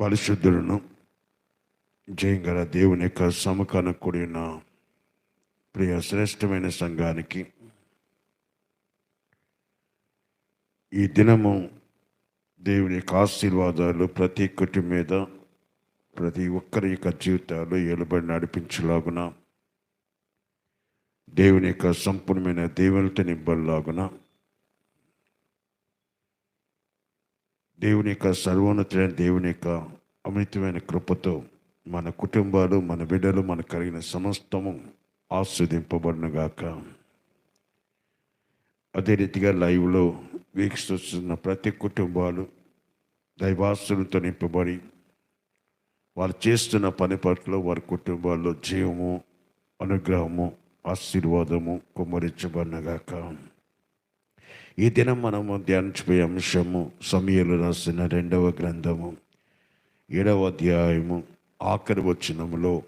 పరిశుద్ధులను జయంగల దేవుని యొక్క సముఖాన కూడిన ప్రియ శ్రేష్టమైన సంఘానికి ఈ దినము దేవుని యొక్క ఆశీర్వాదాలు ప్రతి కుటుంబ మీద ప్రతి ఒక్కరి యొక్క జీవితాలు ఏలుబడి నడిపించలాగున దేవుని యొక్క సంపూర్ణమైన దేవునితో నింపలాగున దేవుని యొక్క సర్వోన్నతులైన దేవుని యొక్క అమితమైన కృపతో మన కుటుంబాలు మన బిడ్డలు మనకు కలిగిన సమస్తము ఆస్వాదింపబడినగాక. అదే రీతిగా లైవ్లో వీక్షిస్తున్న ప్రతి కుటుంబాలు దైవాస్తులతో నింపబడి వారు చేస్తున్న పని పట్ల వారి కుటుంబాల్లో జీవము అనుగ్రహము ఆశీర్వాదము కుమ్మరించబడినగాక. ఈ దినం మనము ధ్యానించిపోయే అంశము సమయలు రాసిన రెండవ గ్రంథము. ఏడవ అధ్యాయము ఆఖరి వచనములో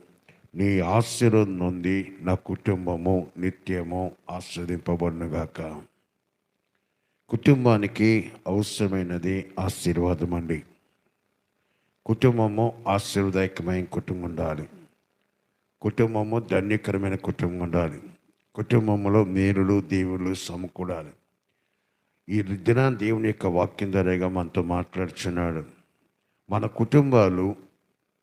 నీ ఆశీర్వాదం నుండి నా కుటుంబము నిత్యము ఆస్వాదింపబడినగాక కుటుంబానికి అవసరమైనది ఆశీర్వాదం అండి. కుటుంబము ఆశీర్వదాయకమైన కుటుంబం ఉండాలి. కుటుంబము ధన్యకరమైన కుటుంబం ఉండాలి. కుటుంబంలో మేలులు దేవుళ్ళు సమకూడాలి. ఈ దిన దేవుని యొక్క వాక్యం ద్వారాగా మనతో మాట్లాడుచున్నాడు. మన కుటుంబాలు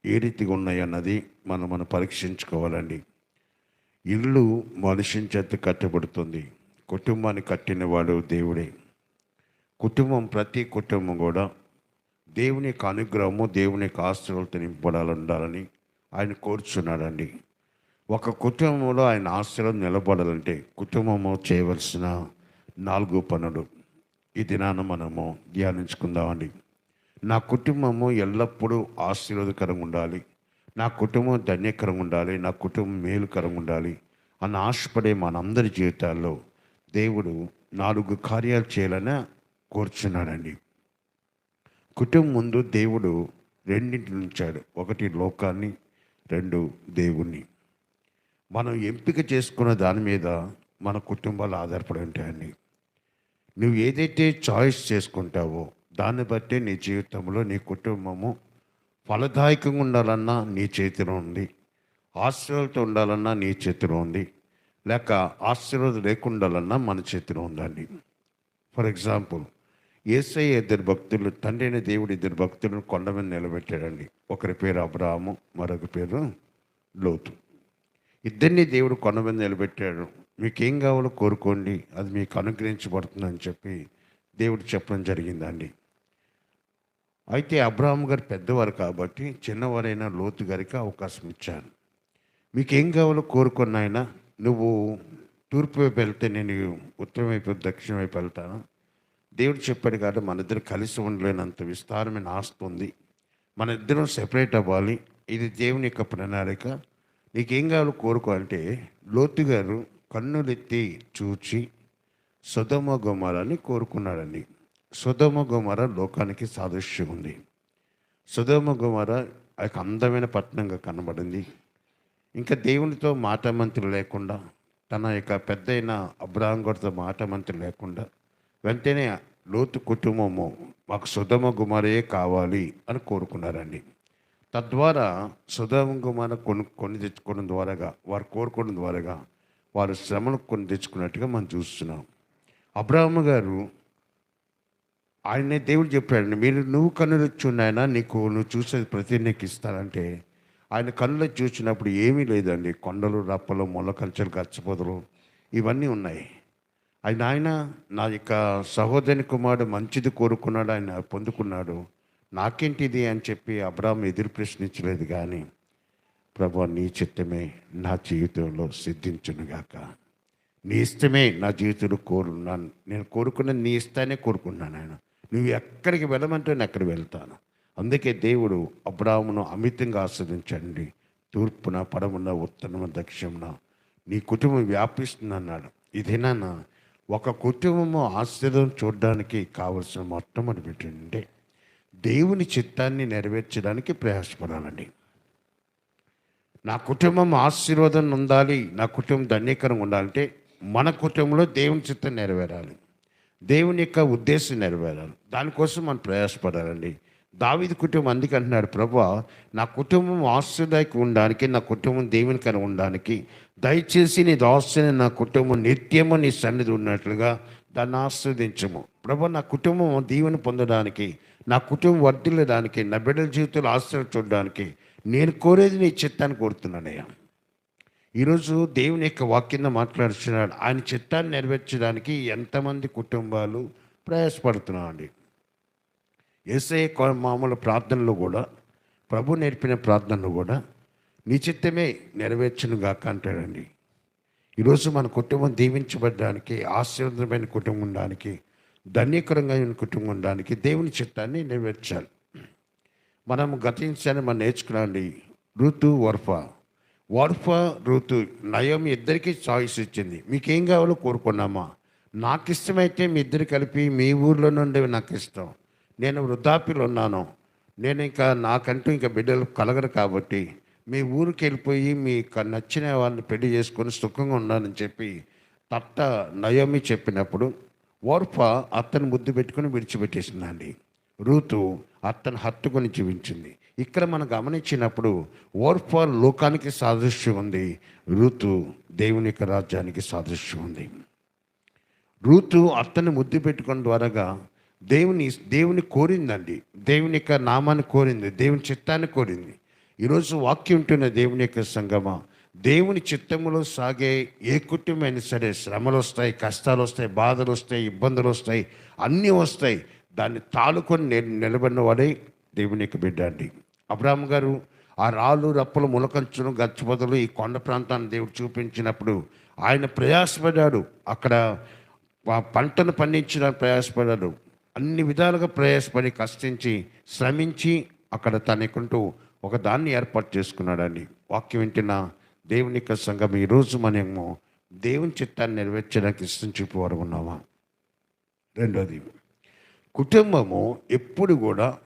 ఏ రీతిగా ఉన్నాయన్నది మనం మనం పరీక్షించుకోవాలండి. ఇల్లు మనిషిని చేత కట్టబడుతుంది. కుటుంబాన్ని కట్టినవాడు దేవుడే. కుటుంబం ప్రతి కుటుంబం కూడా దేవుని యొక్క అనుగ్రహము దేవుని యొక్క ఆస్తులతో నింపడాలి ఉండాలని ఆయన కోరుచున్నాడండి. ఒక కుటుంబంలో ఆయన ఆశలు నిలబడాలంటే కుటుంబము చేయవలసిన నాలుగు పనులు. ఈ దినాన మనము ధ్యానించుకుందామండి. నా కుటుంబము ఎల్లప్పుడూ ఆశీర్వాదకరంగా ఉండాలి. నా కుటుంబం ధన్యకరంగా ఉండాలి. నా కుటుంబం మేలుకరంగా ఉండాలి అని ఆశపడే మనందరి జీవితాల్లో దేవుడు నాలుగు కార్యాలు చేయాలని కోరుచున్నాడండి. కుటుంబం ముందు దేవుడు రెండింటి ఉంచాడు. ఒకటి లోకాన్ని రెండు దేవుణ్ణి. మనం ఎంపిక చేసుకున్న దాని మీద మన కుటుంబాలు ఆధారపడి ఉంటాయండి. నువ్వు ఏదైతే చాయిస్ చేసుకుంటావో దాన్ని బట్టే నీ జీవితంలో నీ కుటుంబము ఫలదాయకంగా ఉండాలన్నా నీ చేతిలో ఉంది. ఆశీర్వాదంతో ఉండాలన్నా నీ చేతిలో ఉంది. లేక ఆశీర్వాదం లేకుండాలన్నా మన చేతిలో ఉందండి. ఫర్ ఎగ్జాంపుల్ ఏసై ఇద్దరు భక్తులు తండ్రి అయిన దేవుడు ఇద్దరు భక్తులను కొండ మీద నిలబెట్టాడండి. ఒకరి పేరు అబ్రాహము మరొక పేరు లోతు. ఇద్దరిని దేవుడు కొండ మీద నిలబెట్టాడు. మీకు ఏం కావాలో కోరుకోండి అది మీకు అనుగ్రహించబడుతుందని చెప్పి దేవుడు చెప్పడం జరిగిందండి. అయితే అబ్రాహం గారు పెద్దవారు కాబట్టి చిన్నవారైన లోతు గారికి అవకాశం ఇచ్చాను మీకు ఏం కావాలో కోరుకున్న ఆయన నువ్వు తూర్పు వైపు వెళ్తే నేను ఉత్తరం వైపు దక్షిణ వైపు వెళ్తాను. దేవుడు చెప్పాడు కాబట్టి మన ఇద్దరు కలిసి ఉండలేనంత విస్తారమైన ఆస్తి ఉంది. మన ఇద్దరం సెపరేట్ అవ్వాలి. ఇది దేవుని యొక్క ప్రణాళిక. నీకేం కావాలో కోరుకో అంటే లోతు గారు కన్నులెత్తి చూచి సుధమ గుమరని కోరుకున్నాడండి. సుధమ గుమార లోకానికి సాదృశ్యం ఉంది. సుధమ గుమార ఒక అందమైన పట్టణంగా కనబడింది. ఇంకా దేవునితో మాట మంత్రి లేకుండా తన యొక్క పెద్దయిన అయిన మాట మంత్రి లేకుండా వెంటనే లోతు కుటుంబము మాకు సుధమ గుమారే కావాలి అని కోరుకున్నారండి. తద్వారా సుధమ గుమార కొను కొని తెచ్చుకోవడం ద్వారాగా వారు కోరుకోవడం ద్వారాగా వారు శ్రమను కొని తెచ్చుకున్నట్టుగా మనం చూస్తున్నాం. అబ్రాహ్మ గారు ఆయనే దేవుడు చెప్పాడు మీరు నువ్వు కన్నులు ఉన్నాయన నీకు నువ్వు చూసేది ప్రతి నీకు ఇస్తానంటే ఆయన కళ్ళు చూసినప్పుడు ఏమీ లేదండి. కొండలు రప్పలు మొలకంచెలు గచ్చపొదలు ఇవన్నీ ఉన్నాయి. ఆయన ఆయన నా యొక్క సహోదరి కుమారుడు మంచిది కోరుకున్నాడు ఆయన పొందుకున్నాడు. నాకేంటిది అని చెప్పి అబ్రాహం ఎదురు ప్రశ్నించలేదు కానీ ప్రభు నీ చిత్తమే నా జీవితంలో సిద్ధించునుగాక నీ ఇష్టమే నా జీవితంలో కోరున్నాను. నేను కోరుకున్న నీ ఇస్తానే కోరుకున్నాను ఆయన. నువ్వు ఎక్కడికి వెళ్ళమంటే నేను ఎక్కడికి వెళ్తాను. అందుకే దేవుడు అబ్రాహ్మును అమితంగా ఆస్వాదించండి తూర్పున పడమున ఉత్తరమున దక్షిణమున. నీ కుటుంబం వ్యాపిస్తుంది అన్నాడు ఇదేనా ఒక కుటుంబము ఆశ్చర్యం చూడడానికి కావలసిన మొట్టమొదటి పెట్టండి దేవుని చిత్తాన్ని నెరవేర్చడానికి ప్రయాసపడాలండి. నా కుటుంబం ఆశీర్వాదం ఉండాలి నా కుటుంబం ధన్యకరంగా ఉండాలంటే మన కుటుంబంలో దేవుని చిత్తం నెరవేరాలి. దేవుని యొక్క ఉద్దేశం నెరవేరాలి. దానికోసం మనం ప్రయాసపడాలండి. దావిది కుటుంబం అందుకే అంటున్నాడు ప్రభా నా కుటుంబం ఆశ్రదాయకు ఉండడానికి నా కుటుంబం దేవునికర ఉండడానికి దయచేసి నీ దాస్తుని నా కుటుంబం నిత్యము నీ సన్నిధి ఉన్నట్లుగా దాన్ని ఆస్వాదించము ప్రభా నా కుటుంబం దీవెని పొందడానికి నా కుటుంబం వర్ధిల్లడానికి నా బిడ్డల జీవితంలో ఆశ్రయం చూడడానికి నేను కోరేది నీ చిత్తాన్ని కోరుతున్నానయ్యా. ఈరోజు దేవుని యొక్క వాక్యంలో మాట్లాడుతున్నాడు ఆయన చిత్తాన్ని నెరవేర్చడానికి ఎంతమంది కుటుంబాలు ప్రయాసపడుతున్నామండి ఏసే మామూలు ప్రార్థనలు కూడా ప్రభు నేర్పిన ప్రార్థనలు కూడా నీ చిత్తమే నెరవేర్చను గాక అంటాడండి. ఈరోజు మన కుటుంబం దీవించబడడానికి ఆశీర్వదమైన కుటుంబం ఉండడానికి ధన్యకరంగా కుటుంబం ఉండడానికి దేవుని చిత్తాన్ని నెరవేర్చాలి. మనం గతించాలని మనం నేర్చుకున్నాండి ఋతు వర్ఫా. వర్ఫ ఋతు నయం ఇద్దరికి చాయిస్ ఇచ్చింది. మీకేం కావాలో కోరుకున్నామా? నాకు ఇష్టమైతే మీ ఇద్దరు కలిపి మీ ఊర్లో నుండి నాకు ఇష్టం నేను వృద్ధాప్యులు ఉన్నాను నేను ఇంకా నాకంటూ ఇంకా బిడ్డలు కలగరు కాబట్టి మీ ఊరికి వెళ్ళిపోయి మీకు నచ్చిన వాళ్ళని పెళ్ళి చేసుకొని సుఖంగా ఉన్నానని చెప్పి తట్ట నయోమి చెప్పినప్పుడు ఓర్ఫ అతను ముద్దు పెట్టుకుని విడిచిపెట్టేసిందండి. రూతు అత్తను హత్తుకొని జీవించింది. ఇక్కడ మనం గమనించినప్పుడు ఓర్ప లోకానికి సాదృశ్యం ఉంది. ఋతు దేవుని యొక్క రాజ్యానికి సాదృశ్యం ఉంది. ఋతు అత్తని ముద్దు పెట్టుకున్న ద్వారాగా దేవుని దేవుని కోరిందండి. దేవుని యొక్క నామాన్ని కోరింది. దేవుని చిత్తాన్ని కోరింది. ఈరోజు వాక్యం ఉంటున్న దేవుని యొక్క సంగమ దేవుని చిత్తములో సాగే ఏ కుటుంబమైనా సరే శ్రమలు వస్తాయి కష్టాలు వస్తాయి బాధలు వస్తాయి ఇబ్బందులు వస్తాయి అన్నీ వస్తాయి. దాన్ని తాలుకొని నేను నిలబడిన వాడే దేవుని యొక్క బిడ్డ అండి. అబ్రాహ్మ గారు ఆ రాళ్ళు రప్పలు ములకంచును గచ్చబొదలు ఈ కొండ ప్రాంతాన్ని దేవుడు చూపించినప్పుడు ఆయన ప్రయాసపడ్డాడు. అక్కడ పంటను పండించడానికి ప్రయాసపడ్డాడు. అన్ని విధాలుగా ప్రయాసపడి కష్టించి శ్రమించి అక్కడ తనకుంటూ ఒక దాన్ని ఏర్పాటు చేసుకున్నాడండి. వాక్యం వింటున్న దేవుని యొక్క సంఘం ఈరోజు మనము దేవుని చిత్తాన్ని నెరవేర్చడానికి ఇష్టం చూపేవారు ఉన్నామా? రెండోది కుటుంబము ఎప్పుడు కూడా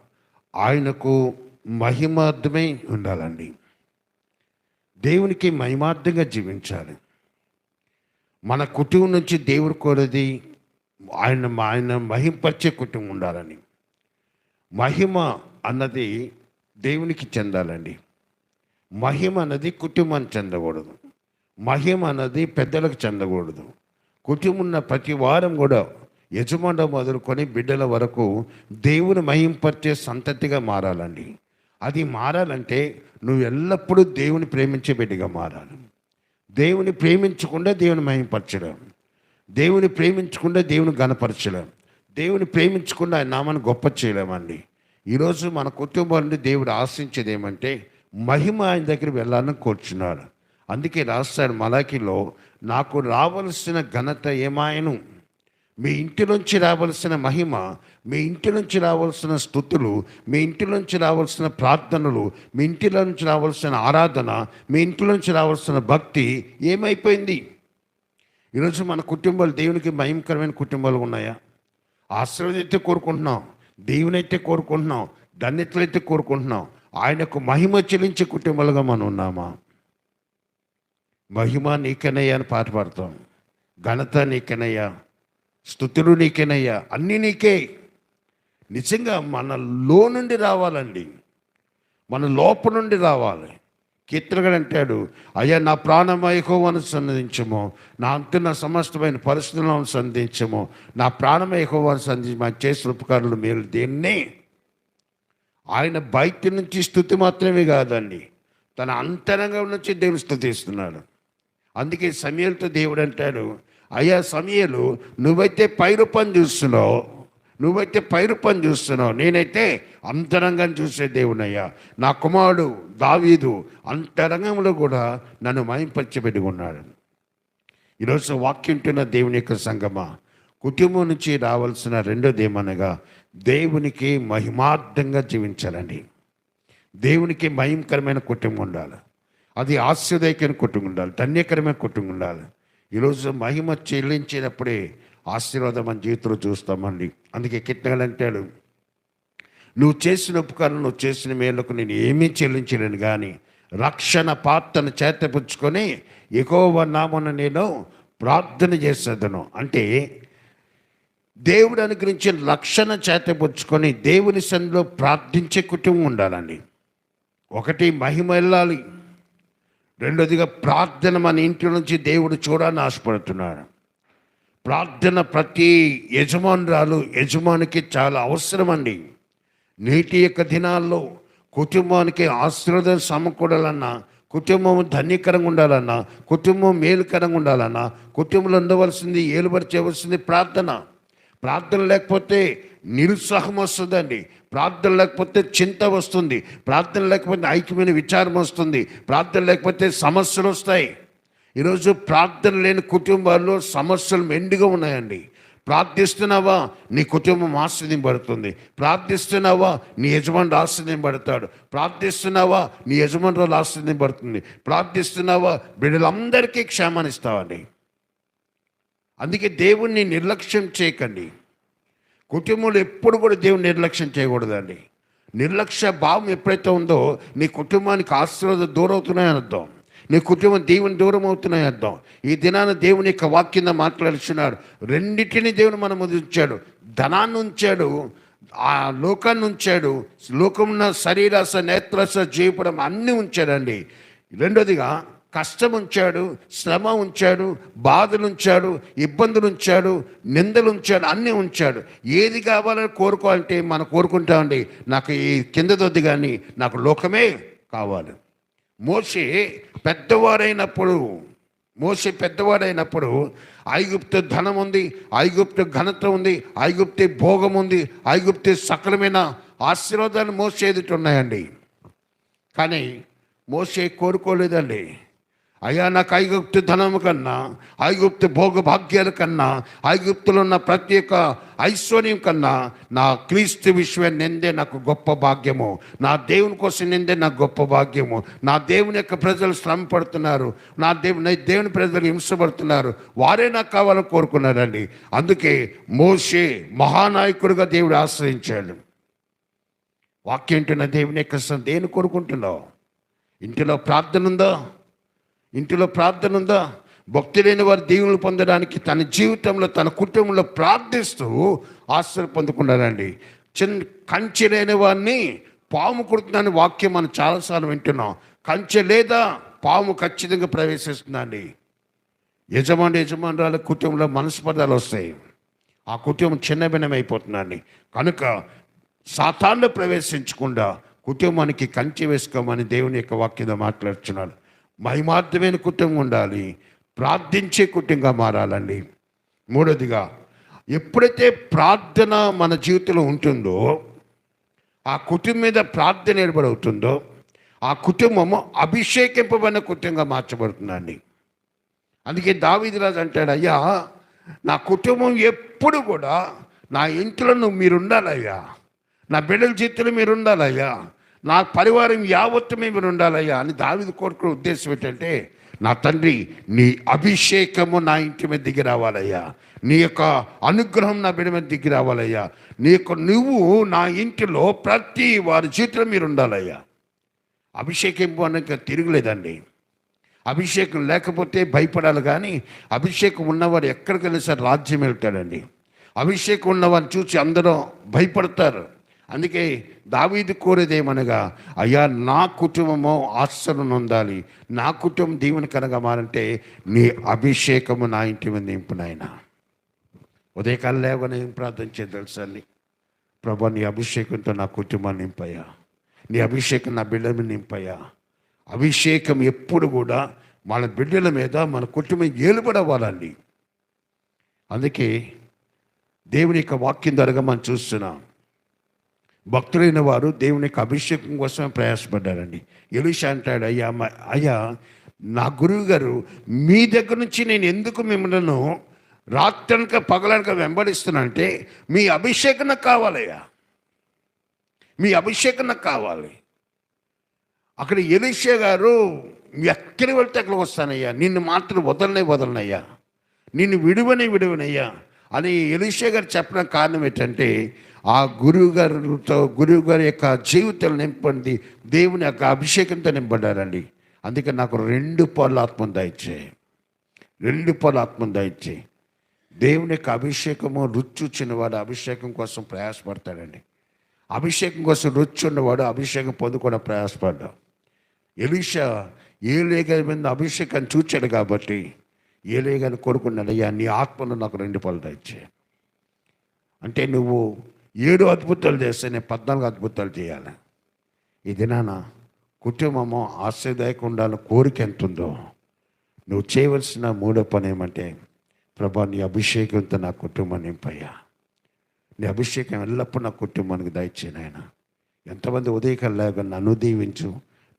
ఆయనకు మహిమార్థమై ఉండాలండి. దేవునికి మహిమార్థంగా జీవించాలి. మన కుటుంబం నుంచి దేవుడు కోరది ఆయన ఆయన మహింపరిచే కుటుంబం ఉండాలని. మహిమ అన్నది దేవునికి చెందాలండి. మహిమ అన్నది కుటుంబానికి చెందకూడదు. మహిమ అన్నది పెద్దలకు చెందకూడదు. కుటుంబం ఉన్న ప్రతి వారం కూడా యజమానుడు మొదలుకొని బిడ్డల వరకు దేవుని మహింపరిచే సంతతిగా మారాలండి. అది మారాలంటే నువ్వు ఎల్లప్పుడూ దేవుని ప్రేమించే బిడ్డగా మారాలి. దేవుని ప్రేమించకుండా దేవుని మహింపరచడం దేవుని ప్రేమించకుండా దేవుని గణపరచలేం దేవుని ప్రేమించకుండా ఆయన నామాన్ని గొప్ప చేయలేమండి. ఈరోజు మన కుటుంబం నుండి దేవుడు ఆశించేది ఏమంటే మహిమ ఆయన దగ్గర వెళ్ళాలని కోరుచున్నాడు. అందుకే రాస్తాడు మలాకిలో నాకు రావలసిన ఘనత ఏమాయను? మీ ఇంటి నుంచి రావాల్సిన మహిమ మీ ఇంటి నుంచి రావాల్సిన స్థుతులు మీ ఇంటి నుంచి రావాల్సిన ప్రార్థనలు మీ ఇంటి నుంచి రావాల్సిన ఆరాధన మీ ఇంటి నుంచి రావాల్సిన భక్తి ఏమైపోయింది? ఈరోజు మన కుటుంబాలు దేవునికి భయంకరమైన కుటుంబాలు ఉన్నాయా? ఆశ్రయమైతే కోరుకుంటున్నాం దేవుని అయితే కోరుకుంటున్నాం ధన్యతలైతే కోరుకుంటున్నాం. ఆయనకు మహిమ చెల్లించే కుటుంబాలుగా మనం ఉన్నామా? మహిమ నీకనయ్యా అని పాట పాడతాం. ఘనత నీకనయ్యా. స్థుతులు నీకేనయ్యా. అన్నీ నీకే. నిజంగా మనలో నుండి రావాలండి. మన లోపల నుండి రావాలి. కీర్తనగడు అంటాడు అయ్యా నా ప్రాణమయహోవను సంధించము. నా అంతున్న సమస్తమైన పరిస్థితులను సంధించము. నా ప్రాణమయహోవను సంధించి మా చేసిన ఉపకారులు మీరు దేన్ని? ఆయన బయట నుంచి స్థుతి మాత్రమే కాదండి. తన అంతరంగం నుంచి దేవుని స్థుతిస్తున్నాడు అందుకే సమయంతో దేవుడు అంటాడు అయ్యా సమయలు నువ్వైతే పైరూపం చూస్తున్నావు నువ్వైతే పైరూపం చూస్తున్నావు నేనైతే అంతరంగం చూసే దేవునయ్యా. నా కుమారుడు దావీదు అంతరంగంలో కూడా నన్ను మయంపరచబెట్టుకున్నాడు ఈరోజు వాక్యంటున్న దేవుని యొక్క సంగమా? కుటుంబం నుంచి రావాల్సిన రెండోది ఏమనగా దేవునికి మహిమార్థంగా జీవించాలండి. దేవునికి మహిమకరమైన కుటుంబం ఉండాలి. అది ఆశ్చర్యకరమైన కుటుంబం ఉండాలి ధన్యకరమైన కుటుంబం ఉండాలి. ఈరోజు మహిమ చెల్లించినప్పుడే ఆశీర్వాదం మన జీవితంలో చూస్తామండి. అందుకే కిట్టగలు అంటాడు నువ్వు చేసిన ఉపకారం నువ్వు చేసిన మేలకు నేను ఏమీ చెల్లించలేను కానీ రక్షణ పాత్రను చేతపుచ్చుకొని ఎక్కువ నామన నేను ప్రార్థన చేసేదను. అంటే దేవుడు అనుగ్రహించిన రక్షణ చేతపుచ్చుకొని దేవుని సన్నిలో ప్రార్థించే కుటుంబం ఉండాలండి. ఒకటి మహిమ వెళ్ళాలి. రెండోదిగా ప్రార్థన మన ఇంటి నుంచి దేవుడు చూడాలని ఆశపడుతున్నాడు. ప్రార్థన ప్రతి యజమానురాలు యజమానికి చాలా అవసరం అండి నేటి యొక్క దినాల్లో కుటుంబానికి ఆశీర్వాదం సమకూడాలన్నా కుటుంబం ధన్యకరంగా ఉండాలన్నా కుటుంబం మేలుకరంగా ఉండాలన్నా కుటుంబంలో ఉండవలసింది ఏలుబడి చేయవలసింది ప్రార్థన. ప్రార్థన లేకపోతే నిరుత్సాహం వస్తుందండి. ప్రార్థన లేకపోతే చింత వస్తుంది. ప్రార్థన లేకపోతే ఐక్యమైన విచారం వస్తుంది. ప్రార్థన లేకపోతే సమస్యలు వస్తాయి. ఈరోజు ప్రార్థన లేని కుటుంబాల్లో సమస్యలు మెండుగా ఉన్నాయండి. ప్రార్థిస్తున్నావా? నీ కుటుంబం ఆశ్రదింపడుతుంది ప్రార్థిస్తున్నావా? నీ యజమానుడు ఆశ్రదింపడతాడు ప్రార్థిస్తున్నావా? నీ యజమానురాలు ఆశ్రదింపడుతుంది ప్రార్థిస్తున్నావా? బిడ్డలందరికీ క్షేమాన్నిస్తావండి అందుకే దేవుణ్ణి నిర్లక్ష్యం చేయకండి. కుటుంబంలో ఎప్పుడు కూడా దేవుని నిర్లక్ష్యం చేయకూడదండి. నిర్లక్ష్య భావం ఎప్పుడైతే ఉందో నీ కుటుంబానికి ఆశీర్వాదం దూరం అవుతున్నాయని అర్థం. నీ కుటుంబం దేవుని దూరం అవుతున్నాయి అర్థం. ఈ దినాన దేవుని యొక్క వాక్యం మాట్లాడుతున్నాడు రెండింటిని దేవుని మనం ఉంచాడు. ధనాన్ని ఉంచాడు. ఆ లోకాన్ని ఉంచాడు. లోకమున్న శరీరాస నేత్రస జీవపడం అన్నీ ఉంచాడండి. రెండోదిగా కష్టం ఉంచాడు శ్రమ ఉంచాడు బాధలు ఉంచాడు ఇబ్బందులు ఉంచాడు నిందలు ఉంచాడు అన్నీ ఉంచాడు. ఏది కావాలని కోరుకోవాలంటే మనం కోరుకుంటామండి నాకు ఈ కింద దొద్ది కానీ నాకు లోకమే కావాలి. మోసే పెద్దవాడైనప్పుడు మోసే పెద్దవాడైనప్పుడు ఐగుప్తు ధనం ఉంది ఐగుప్తు ఘనత ఉంది ఐగుప్తి భోగం ఉంది ఐగుప్తి సకలమైన ఆశీర్వాదాలు మోసే ఉన్నాయండి. కానీ మోసే కోరుకోలేదండి. అయ్యా నాకు ఐగుప్తు ధనము కన్నా ఐగుప్తు భోగ భాగ్యాల కన్నా ఐగుప్తులో ఉన్న ప్రత్యేక ఐశ్వర్యం కన్నా నా క్రీస్తు విశ్వ నిందే నాకు గొప్ప భాగ్యము. నా దేవుని కోసం నిందే నాకు గొప్ప భాగ్యము. నా దేవుని యొక్క ప్రజలు శ్రమ పడుతున్నారు. నా దేవుని దేవుని ప్రజలు హింసపడుతున్నారు వారే నాకు కావాలని కోరుకున్నారండి. అందుకే మోషే మహానాయకుడిగా దేవుడు ఆశ్రయించాడు. వాక్యం నా దేవుని యొక్క దేని కోరుకుంటున్నావు ఇంటిలో ప్రార్థన ఉందా? ఇంటిలో ప్రార్థన ఉందా? భక్తి లేని వారు దేవుళ్ళు పొందడానికి తన జీవితంలో తన కుటుంబంలో ప్రార్థిస్తూ ఆశ్చర్య పొందుకున్నారండి చిన్న కంచె లేని వారిని పాము కుడుతుందని వాక్యం మనం చాలాసార్లు వింటున్నాం. కంచె లేదా పాము ఖచ్చితంగా ప్రవేశిస్తుందండి. యజమాని యజమానురాల కుటుంబంలో మనస్పర్ధాలు వస్తాయి. ఆ కుటుంబం చిన్న భిన్నమైపోతుందండి కనుక సాతాన్లు ప్రవేశించకుండా కుటుంబానికి కంచె వేసుకోమని దేవుని యొక్క వాక్యంతో మాట్లాడుతున్నాడు మహిమార్థమైన కుటుంబం ఉండాలి. ప్రార్థించే కుటుంబంగా మారాలండి. మూడోదిగా ఎప్పుడైతే ప్రార్థన మన జీవితంలో ఉంటుందో ఆ కుటుంబం మీద ప్రార్థన ఏర్పడవుతుందో ఆ కుటుంబము అభిషేకింపబడిన కుటుంబంగా మార్చబడుతుందండి. అందుకే దావీదిరాజు అంటాడు అయ్యా నా కుటుంబం ఎప్పుడు కూడా నా ఇంట్లో నువ్వు మీరు ఉండాలయ్యా నా బిడ్డల జీవితంలో మీరు ఉండాలయ్యా నా పరివారం యావత్తు మీరు ఉండాలయ్యా అని దావిది కోరుకునే ఉద్దేశం ఏంటంటే నా తండ్రి నీ అభిషేకము నా ఇంటి మీద దిగి రావాలయ్యా. నీ యొక్క అనుగ్రహం నా బిడ్డ మీద దిగి రావాలయ్యా. నీ యొక్క నువ్వు నా ఇంటిలో ప్రతి వారి జీవితంలో మీరు ఉండాలయ్యా. అభిషేకింపు అనక తిరుగులేదండి. అభిషేకం లేకపోతే భయపడాలి కానీ అభిషేకం ఉన్నవారు ఎక్కడికి వెళ్ళి సరే రాజ్యం వెళ్తాడండి. అభిషేకం ఉన్నవాడిని చూసి అందరూ భయపడతారు. అందుకే దావీదు కోరేదేమనగా అయ్యా నా కుటుంబము ఆశ్చర్యం నొందాలి. నా కుటుంబం దీవెనకరంగా మారంటే నీ అభిషేకము నా ఇంటి మీద నింపు నాయన. ఉదయకాలం లేవని ఏం ప్రార్థన చేయదలసాలి ప్రభా నీ అభిషేకంతో నా కుటుంబాన్ని నింపయ్యా. నీ అభిషేకం నా బిడ్డల మీద నింపయ్యా. అభిషేకం ఎప్పుడు కూడా మన బిడ్డల మీద మన కుటుంబం ఏలుబడవ్వాలండి అందుకే దేవుని యొక్క వాక్యం ద్వారా మనం చూస్తున్నాం. భక్తులైన వారు దేవుని యొక్క అభిషేకం కోసమే ప్రయాసపడ్డారండి. ఎలుషా అంటాడు అయ్యా అయ్యా నా గురువు గారు మీ దగ్గర నుంచి నేను ఎందుకు మిమ్మల్ని రాత్రనక పగలనక వెంబడిస్తున్నానంటే మీ అభిషేకం నాకు కావాలయ్యా. మీ అభిషేకం నాకు కావాలి. అక్కడ ఎలిషా గారు ఎక్కడికి వెళ్తే అక్కడికి వస్తానయ్యా. నిన్ను మాత్రం వదలనే వదలనయ్యా. నిన్ను విడువనే విడువనయ్యా. అని ఎలిషా గారు చెప్పడం కారణం ఏంటంటే ఆ గురువుగారితో గురువుగారి గురువు గారి యొక్క జీవితం నింపండి. దేవుని యొక్క అభిషేకంతో నింపడ్డారండి అందుకే నాకు రెండు పనులు ఆత్మ దయచే. రెండు పనులు ఆత్మ దయచే. దేవుని యొక్క అభిషేకము రుచి వాడు అభిషేకం కోసం ప్రయాసపడతాడండి. అభిషేకం కోసం రుచి ఉన్నవాడు అభిషేకం పొందుకోవడం ప్రయాసపడ్డాడు ఎలీషా ఏలేగ మీద అభిషేకాన్ని చూచాడు కాబట్టి ఏలేగాని కోరుకున్నాడు అయ్యా నీ ఆత్మను నాకు రెండు పనులు దయచే. అంటే నువ్వు ఏడు అద్భుతాలు చేస్తే నేను పద్నాలుగు అద్భుతాలు చేయాలి. ఈ దినాన కుటుంబము ఆశ్రయదాయక ఉండాలని కోరిక ఎంత ఉందో నువ్వు చేయవలసిన మూడో పని ఏమంటే ప్రభా నీ అభిషేకంతో నా కుటుంబం నింపయ్యా. నీ అభిషేకం ఎల్లప్పుడూ నా కుటుంబానికి దయచేయను ఆయన ఎంతమంది ఉదయకల్లాగా నన్ను దీవించు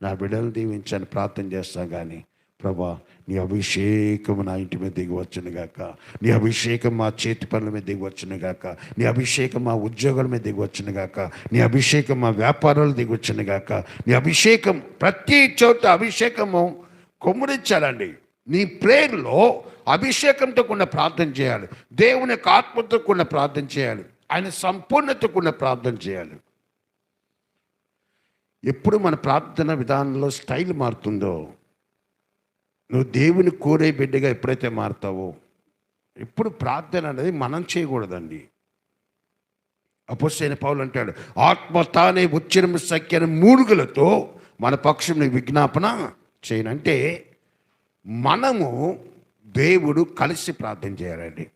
నా బిడ్డలు దీవించు అని ప్రార్థన చేస్తాం కానీ ప్రభా నీ అభిషేకం నా ఇంటి మీద దిగి గాక. నీ అభిషేకం మా చేతి పనుల మీద దిగి గాక. నీ అభిషేకం మా ఉద్యోగాల మీద దిగి గాక. నీ అభిషేకం మా వ్యాపారాలు దిగి గాక. నీ అభిషేకం ప్రతి చోట అభిషేకము కొమ్మురించాలండి నీ ప్రేయర్లో అభిషేకంతో కూడా ప్రార్థన చేయాలి. దేవుని యొక్క ఆత్మతో కూడా ప్రార్థన చేయాలి. ఆయన సంపూర్ణత కూడా ప్రార్థన చేయాలి. ఎప్పుడు మన ప్రార్థన విధానంలో స్టైల్ మారుతుందో నువ్వు దేవుని కోరే బిడ్డగా ఎప్పుడైతే మారుతావో ఎప్పుడు ప్రార్థన అనేది మనం చేయకూడదండి. అపోసైన పౌలు అంటాడు ఆత్మ తానే వచ్చిన సఖ్యన మూలుగులతో మన పక్షంని విజ్ఞాపన చేయనంటే మనము దేవుడు కలిసి ప్రార్థన చేయాలండి.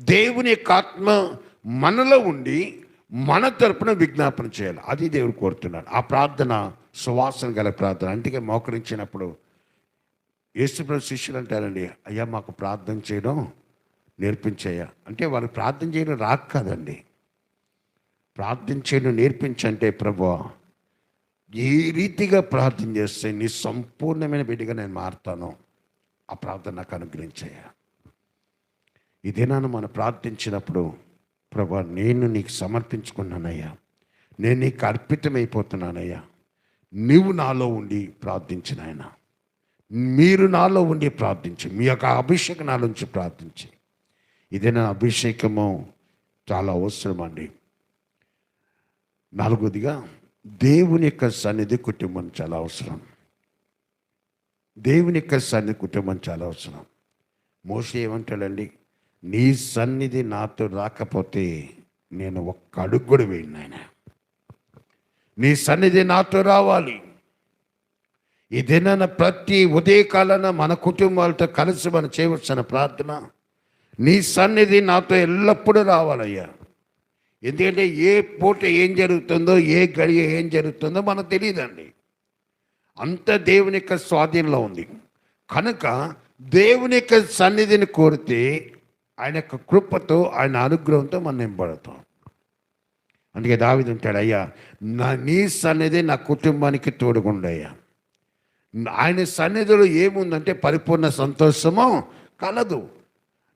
దేవుని యొక్క ఆత్మ మనలో ఉండి మన తరపున విజ్ఞాపన చేయాలి. అది దేవుడు కోరుతున్నాడు. ఆ ప్రార్థన సువాసన గల ప్రార్థన. అందుకే మోకరించినప్పుడు యేసుప్రభు శిష్యులు అంటారండి అయ్యా మాకు ప్రార్థన చేయడం నేర్పించయ్యా. అంటే వాళ్ళు ప్రార్థన చేయడం రాక్ కాదండి. ప్రార్థన చేయడం నేర్పించంటే ప్రభు ఏ రీతిగా ప్రార్థన చేస్తే నీ సంపూర్ణమైన బిడ్డగా నేను మారుతాను. ఆ ప్రార్థన నాకు అనుగ్రహించయ్యా. ఈ దినాన్ని మనం ప్రార్థించినప్పుడు ప్రభా నేను నీకు సమర్పించుకున్నానయ్యా. నేను నీకు అర్పితమైపోతున్నానయ్యా. నీవు నాలో ఉండి ప్రార్థించినాయన మీరు నాలో ఉండి ప్రార్థించి. మీ యొక్క అభిషేకం నాలో నుంచి ప్రార్థించి. ఇదే నా అభిషేకము. చాలా అవసరం అండి నాలుగోదిగా దేవుని యొక్క సన్నిధి కుటుంబం చాలా అవసరం. దేవుని యొక్క సన్నిధి కుటుంబం చాలా అవసరం. మోసే ఏమంటాడండి నీ సన్నిధి నాతో రాకపోతే నేను ఒక్క అడుగు కూడా వేయను ఆయన నీ సన్నిధి నాతో రావాలి. ఇదేనా ప్రతి ఉదయకాలన మన కుటుంబాలతో కలిసి మనం చేయవలసిన ప్రార్థన. నీ సన్నిధి నాతో ఎల్లప్పుడూ రావాలయ్యా. ఎందుకంటే ఏ పూట ఏం జరుగుతుందో ఏ గడియ ఏం జరుగుతుందో మనకు తెలియదండి. అంత దేవుని యొక్క స్వాధీనంలో ఉంది. కనుక దేవుని యొక్క సన్నిధిని కోరితే ఆయన యొక్క కృపతో ఆయన అనుగ్రహంతో మనం నింపడతాం అందుకే దావిది ఉంటాడు అయ్యా నా నీ సన్నిధి నా కుటుంబానికి తోడుగుండయ్యా. ఆయన సన్నిధిలో ఏముందంటే పరిపూర్ణ సంతోషము కలదు.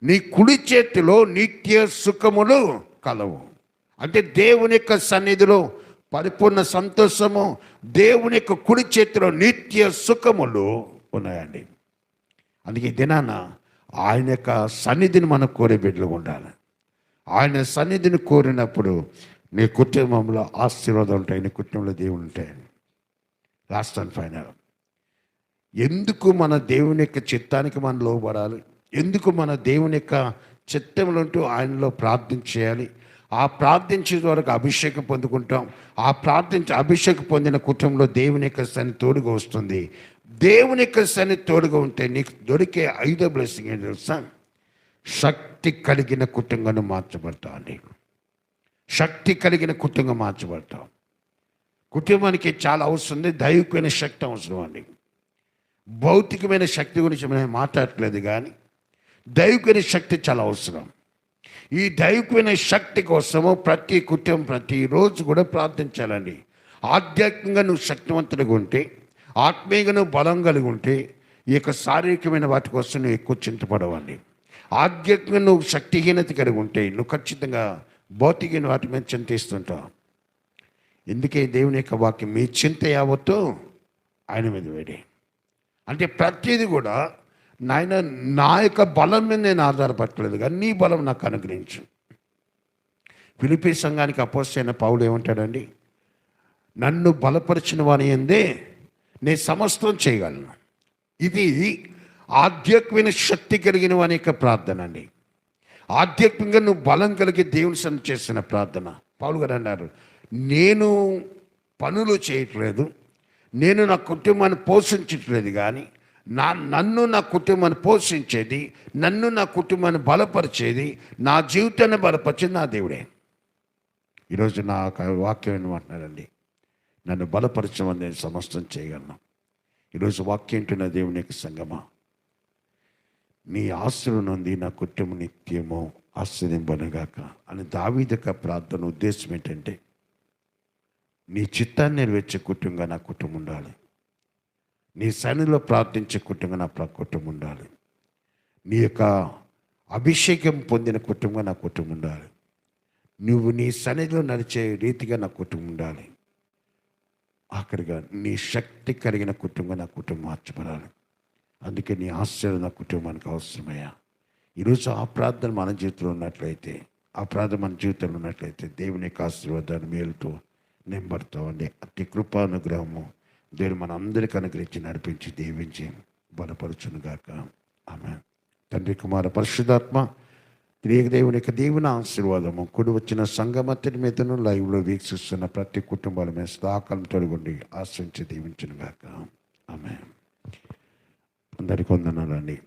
నీ కుడి చేతిలో నిత్య సుఖములు కలవు. అంటే దేవుని యొక్క సన్నిధిలో పరిపూర్ణ సంతోషము దేవుని యొక్క కుడి చేతిలో నిత్య సుఖములు ఉన్నాయండి. అందుకే దినాన ఆయన యొక్క సన్నిధిని మనం కోరే బిడ్డలు ఉండాలి. ఆయన సన్నిధిని కోరినప్పుడు నీ కుటుంబంలో ఆశీర్వాదం ఉంటాయి నీ కుటుంబంలో దేవుడు ఉంటాయి లాస్ట్ అండ్ ఫైనల్ ఎందుకు మన దేవుని యొక్క చిత్తానికి మనం లోబడాలి ఎందుకు మన దేవుని యొక్క చిత్తంలో ఆయనలో ప్రార్థన చేయాలి? ఆ ప్రార్థించే వరకు అభిషేకం పొందుకుంటాం. ఆ ప్రార్థించి అభిషేకం పొందిన కుటుంబంలో దేవుని యొక్క సన్ని తోడుగా వస్తుంది. దేవుని యొక్క సన్ని తోడుగా ఉంటే నీకు దొరికే ఐదో బ్లెస్సింగ్ ఏంటి తెలుసా? శక్తి కలిగిన కుటుంబం మార్చబడతావు నీకు. శక్తి కలిగిన కుటుంబం మార్చబడతాం కుటుంబానికి చాలా అవసరం ఉంది. దైవికమైన శక్తి అవసరం అండి భౌతికమైన శక్తి గురించి మనం మాట్లాడట్లేదు కానీ దైవికమైన శక్తి చాలా అవసరం. ఈ దైవికమైన శక్తి కోసము ప్రతి కుటుంబం ప్రతిరోజు కూడా ప్రార్థించాలండి. ఆధ్యాత్మికంగా నువ్వు శక్తివంతుడిగా ఉంటే ఆత్మీయంగా నువ్వు బలం కలిగి ఉంటే ఈ యొక్క శారీరకమైన వాటి కోసం నువ్వు ఎక్కువ చింతపడవండి. ఆధ్యాత్మికంగా నువ్వు శక్తిహీనత కలిగి ఉంటే నువ్వు ఖచ్చితంగా భౌతికమైన వాటి మీద చింతిస్తుంటావు. ఎందుకే దేవుని యొక్క వాక్యం మీ చింత యావత్తు ఆయన మీద వేడి. అంటే ప్రతిదీ కూడా నాయన నా యొక్క బలం మీద నేను ఆధారపడలేదు కానీ నీ బలం నాకు అనుగ్రహించు. పిలిపి సంఘానికి అపోసైన పావులు ఏమంటాడండి? నన్ను బలపరిచిన వాని ఎందే నేను సమస్తం చేయగలను. ఇది ఆధ్యాత్మిక శక్తి కలిగిన వాని యొక్క ప్రార్థన అండి. ఆధ్యాత్మికంగా నువ్వు బలం కలిగి దేవుని సన్ని చేసిన ప్రార్థన. పావులు గారు అన్నారు నేను పనులు చేయట్లేదు నేను నా కుటుంబాన్ని పోషించట్లేదు కానీ నా నన్ను నా కుటుంబాన్ని పోషించేది నన్ను నా కుటుంబాన్ని బలపరిచేది నా జీవితాన్ని బలపరిచేది నా దేవుడే. ఈరోజు నా ఒక వాక్యం ఏమంటున్నారండి నన్ను బలపరచమని నేను సమస్తం చేయగలను. ఈరోజు వాక్యం ఏంటున్న దేవుని యొక్క సంగమా? నీ ఆస్తుల నుండి నా కుటుంబం నిత్యము ఆశ్రయింపనుగాక అని దావీదక ప్రార్థన ఉద్దేశం ఏంటంటే నీ చిత్తాన్ని నెరవేర్చే కుటుంబంగా నా కుటుంబం ఉండాలి. నీ సన్నిధిలో ప్రార్థించే కుటుంబంగా నా కుటుంబం ఉండాలి. నీ యొక్క అభిషేకం పొందిన కుటుంబంగా నా కుటుంబం ఉండాలి. నువ్వు నీ సన్నిధిలో నడిచే రీతిగా నా కుటుంబం ఉండాలి. ఆఖరిగా నీ శక్తి కలిగిన కుటుంబం నా కుటుంబం మార్చబడాలి. అందుకే నీ ఆశ్చర్యం నా కుటుంబానికి అవసరమయ్యా. ఈరోజు ఆ ప్రార్థన మన జీవితంలో ఉన్నట్లయితే ఆ ప్రార్థన మన జీవితంలో ఉన్నట్లయితే దేవుని యొక్క ఆశీర్వాదాన్ని మేలుతో నింబడతామండి అతి కృపానుగ్రహము దేవుడు మన అందరికీ అనుగ్రహించి నడిపించి దీవించి బలపరచునుగాక. ఆమె తండ్రి కుమార పరిశుధాత్మ దేవుని యొక్క దేవుని ఆశీర్వాదము కుడి వచ్చిన సంగమత్తిని మీదను లైవ్లో వీక్షిస్తున్న ప్రతి కుటుంబాల మీద సదాకాలం తొలగుండి ఆశ్రయించి దీవించునుగాక. ఆమె అందరికీ వందనాలండి.